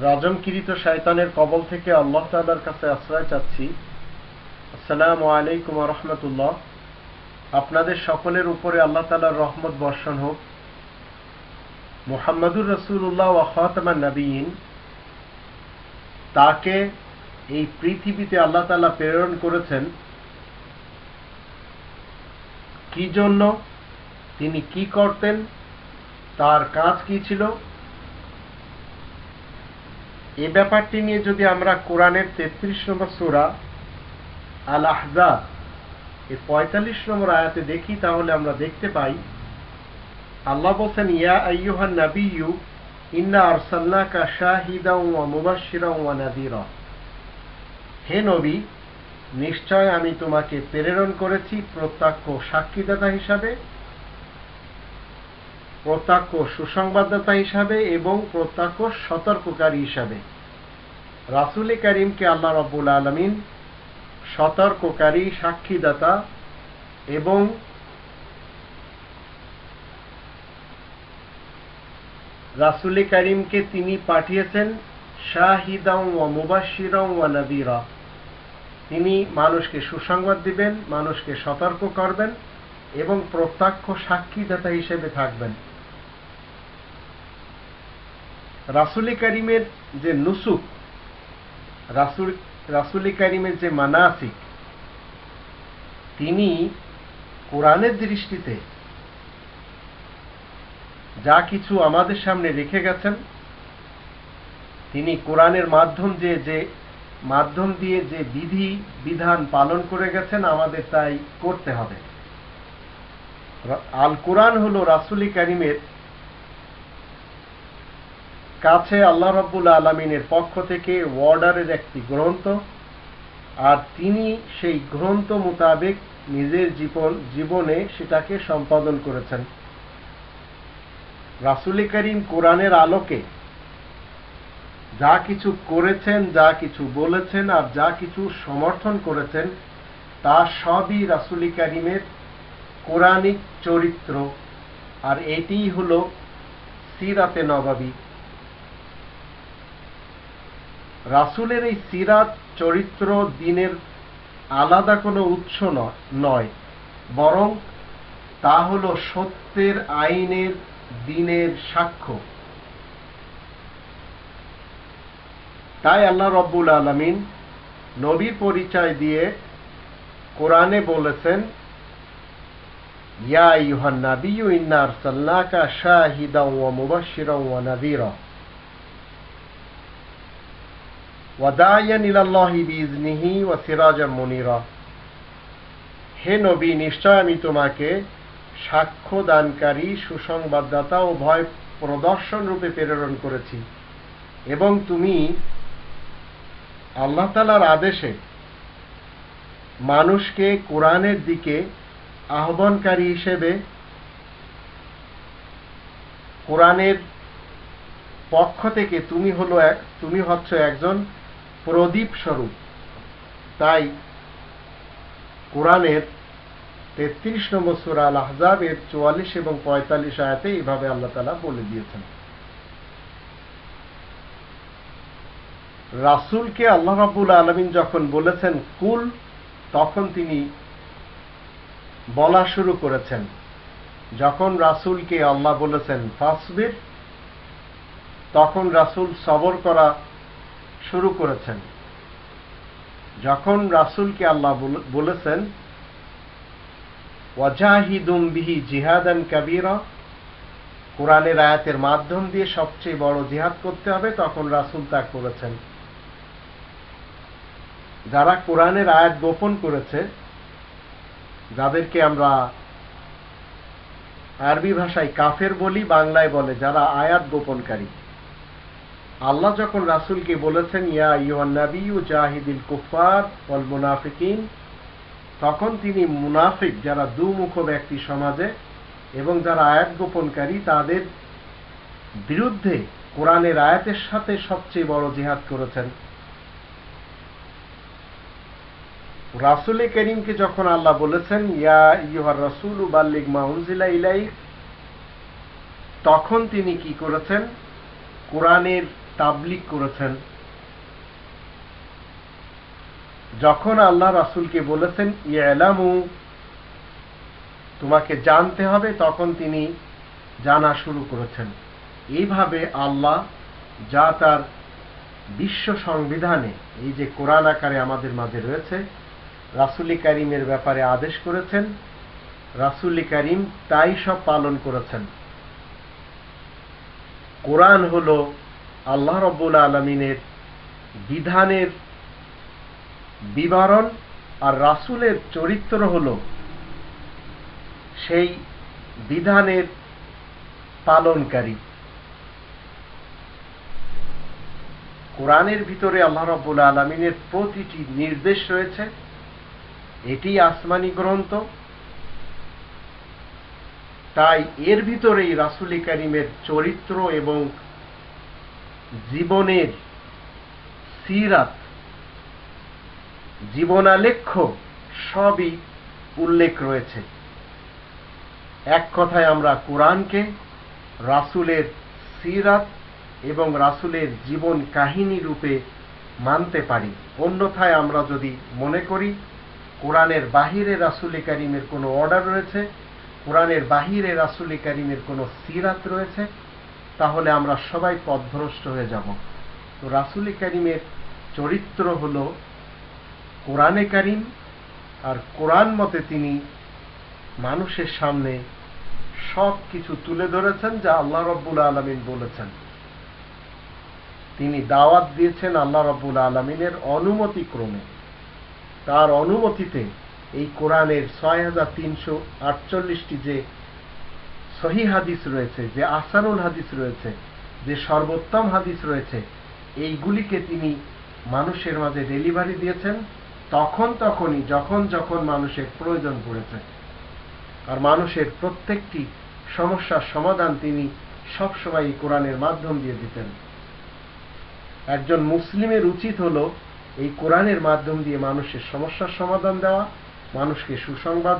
রাজমকিরিত শয়তানের কবল থেকে আল্লাহ তাআলার কাছে আশ্রয় চাচ্ছি। আসসালামু আলাইকুম রহমতুল্লাহ। আপনাদের সকলের উপরে আল্লাহ তাআলার রহমত বর্ষণ হোক। মুহাম্মদুর রসুল্লাহ ওয়া খাতামান নবীন তাকে এই পৃথিবীতে আল্লাহ তাআলা প্রেরণ করেছেন। কি জন্য? তিনি কি করতেন? তার কাজ কি ছিল? এ ব্যাপারটি নিয়ে যদি আমরা কোরআনের তেত্রিশ নম্বর সুরা আল আহজাব এই পঁয়তাল্লিশ নম্বর আয়াতে দেখি, তাহলে আমরা দেখতে পাই, আল্লাহ বলছেন, ইয়া আইয়ুহান নাবিয়্যু, ইন্না আর আরসালনাকা শাহিদাও ওয়া মুবাশশিরাও ওয়া নাযীরা। হে নবী, নিশ্চয় আমি তোমাকে প্রেরণ করেছি প্রত্যক্ষ সাক্ষীদাতা হিসাবে প্রত্যক্ষ সুসংবাদদাতা হিসাবে এবং প্রত্যক্ষ সতর্ককারী হিসাবে। রাসুল করিমকে আল্লাহ রব্বুল আলমিন সতর্ককারী, সাক্ষীদাতা এবং রাসুল করিমকে তিনি পাঠিয়েছেন শাহিদাও ওয়া মুবাশিরাও ওয়া নাদিরা। তিনি মানুষকে সুসংবাদ দিবেন, মানুষকে সতর্ক করবেন এবং প্রত্যক্ষ সাক্ষীদাতা হিসেবে থাকবেন। রাসুলি করিমের যে নুসুক রাসুল, রাসুলি করিমের যে মানাসিক, তিনি কোরআনের দৃষ্টিতে যা কিছু আমাদের সামনে রেখে গেছেন, তিনি কোরআনের মাধ্যম যে যে মাধ্যম দিয়ে যে বিধি, বিধান পালন করে গেছেন, আমাদের তাই করতে হবে। আল কোরআন হল রাসুলি করিমের কাছে আল্লাহ রব্বুল আলমিনের পক্ষ থেকে ওয়ার্ডারের একটি গ্রন্থ, আর তিনি সেই গ্রন্থ মোতাবেক নিজের জীবন, জীবনে সেটাকে সম্পাদন করেছেন। রাসুলি করিম কোরআনের আলোকে যা কিছু করেছেন, যা কিছু বলেছেন, আর যা কিছু সমর্থন করেছেন, তা সবই রাসুলি করিমের কোরআনিক চরিত্র, আর এটিই হল সিরাতে নবাবী। রাসুলের এই সিরাত চরিত্র দিনের আলাদা কোনো উৎস নয়। বরং তা হল সত্যের আইনের দিনের সাক্ষ্য। তাই আল্লাহ রব্বুল আলমিন নবী পরিচয় দিয়ে কোরআনে বলেছেন, ইয়া ইউহান নাবিয়ু ইন্না আরসালনাকা শাহিদাও ওয়া মুবাশশিরাও ওয়া নাযীরা। হে নবী, নিশ্চয় আমি তোমাকে সাক্ষ্য দানকারী, সুসংবাদদাতা ও ভয় প্রদর্শন রূপে প্রেরণ করেছি। এবং তুমি আল্লাহ তালার আদেশে মানুষকে কোরআনের দিকে আহ্বানকারী হিসেবে কোরআনের পক্ষ থেকে তুমি হলো এক, তুমি হচ্ছ একজন প্রদীপ স্বরূপ। তাই কোরআনের তেত্রিশ নম্বর সুরা আল আহজাবের চুয়াল্লিশ এবং পঁয়তাল্লিশ আয়াতে এইভাবে আল্লাহ তালা বলে দিয়েছেন। রাসুলকে আল্লাহ রাবুল আলমিন যখন বলেছেন, কুল তখন তিনি বলা শুরু করেছেন। যখন রাসুলকে আল্লাহ বলেছেন, ফাসবির তখন রাসুল সবর করা শুরু করেছেন। যখন রাসুলকে আল্লাহ বলেছেন, ওয়াজাহিদুম বিহি জিহাদান কাবিরা কোরআনের আয়াতের মাধ্যম দিয়ে সবচেয়ে বড় জিহাদ করতে হবে, তখন রাসুল তা করেছেন। যারা কোরআনের আয়াত গোপন করেছে, যাদেরকে আমরা আরবি ভাষায় কাফের বলি, বাংলায় বলে, যারা আয়াত গোপনকারী। আল্লাহ যখন রাসুলকে বলেছেন, ইয়া ইউহান নাবিউ জাহিদিল কুফার ওয়াল মুনাফিকিন, তখন তিনি মুনাফিক, যারা দুমুখ ব্যক্তি সমাজে এবং যারা আয়াত গোপনকারী, তাদের বিরুদ্ধে কোরআনের আয়াতের সাথে সবচেয়ে বড় জিহাদ করেছেন। রাসুল করিমকে যখন আল্লাহ বলেছেন, ইয়া ইউহার রসুল বাল্লিক মাউনজিলা ইলাই তখন তিনি কি করেছেন? কোরআনের তাবলিক করেছেন। যখন আল্লাহ রাসুলকে বলেছেন, ইয়ালামু, তোমাকে জানতে হবে তখন তিনি জানা শুরু করেছেন। এইভাবে আল্লাহ যা তার বিশ্ব সংবিধানে, এই যে কোরআন আকারে আমাদের মাঝে রয়েছে, রাসুলি করিমের ব্যাপারে আদেশ করেছেন, রাসুলি করিম তাই সব পালন করেছেন। কোরআন হল আল্লাহ রব্বুল আলমিনের বিধানের বিবরণ আর রাসুলের চরিত্র হল সেই বিধানের পালনকারী। কোরআনের ভিতরে আল্লাহ রব্বুল আলমিনের প্রতিটি নির্দেশ রয়েছে। এটি আসমানি গ্রন্থ। তাই এর ভিতরেই রাসুলি করিমের চরিত্র এবং জীবনের সিরাত, জীবনালেখ্য সবই উল্লেখ রয়েছে। এক কথায় আমরা কোরআনকে, রাসুলের সিরাত এবং রাসুলের জীবন কাহিনী রূপে মানতে পারি। অন্যথায় আমরা যদি মনে করি, কোরআনের বাহিরে রাসুলি কারিমের কোনো অর্ডার রয়েছে, কোরআনের বাহিরে রাসুলি কারিমের কোনো সিরাত রয়েছে তাহলে আমরা সবাই পথভ্রষ্ট হয়ে যাব। তো রাসুলি কারিমের চরিত্র হল কোরআনে কারিম আর কোরআন মতে তিনি মানুষের সামনে সব কিছু তুলে ধরেছেন যা আল্লাহ রব্বুল আলমিন বলেছেন। তিনি দাওয়াত দিয়েছেন আল্লাহ রব্বুল আলমিনের অনুমতি ক্রমে তার অনুমতিতে এই কোরআনের ছয় হাজার তিনশো আটচল্লিশটি যে সহি হাদিস রয়েছে, যে আসানুল হাদিস রয়েছে, যে সর্বোত্তম হাদিস রয়েছে, এইগুলিকে তিনি মানুষের মাঝে ডেলিভারি দিয়েছেন, তখন তখনই, যখন যখন মানুষের প্রয়োজন পড়েছে। আর মানুষের প্রত্যেকটি সমস্যার সমাধান তিনি সবসময় কোরআনের মাধ্যম দিয়ে দিতেন। একজন মুসলিমের উচিত হল এই কোরআনের মাধ্যম দিয়ে মানুষের সমস্যার সমাধান দেওয়া, মানুষকে সুসংবাদ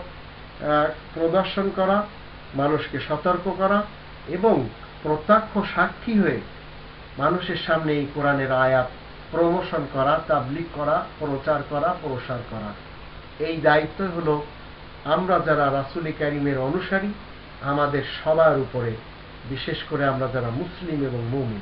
প্রদর্শন করা মানুষকে সতর্ক করা এবং প্রত্যক্ষ সাক্ষী হয়ে মানুষের সামনে এই কোরআনের আয়াত প্রমোশন করা তাবলিক করা, প্রচার করা, প্রসার করা। এই দায়িত্ব হল আমরা যারা রাসুলি কারিমের অনুসারী, আমাদের সবার উপরে, বিশেষ করে আমরা যারা মুসলিম এবং মুমিন।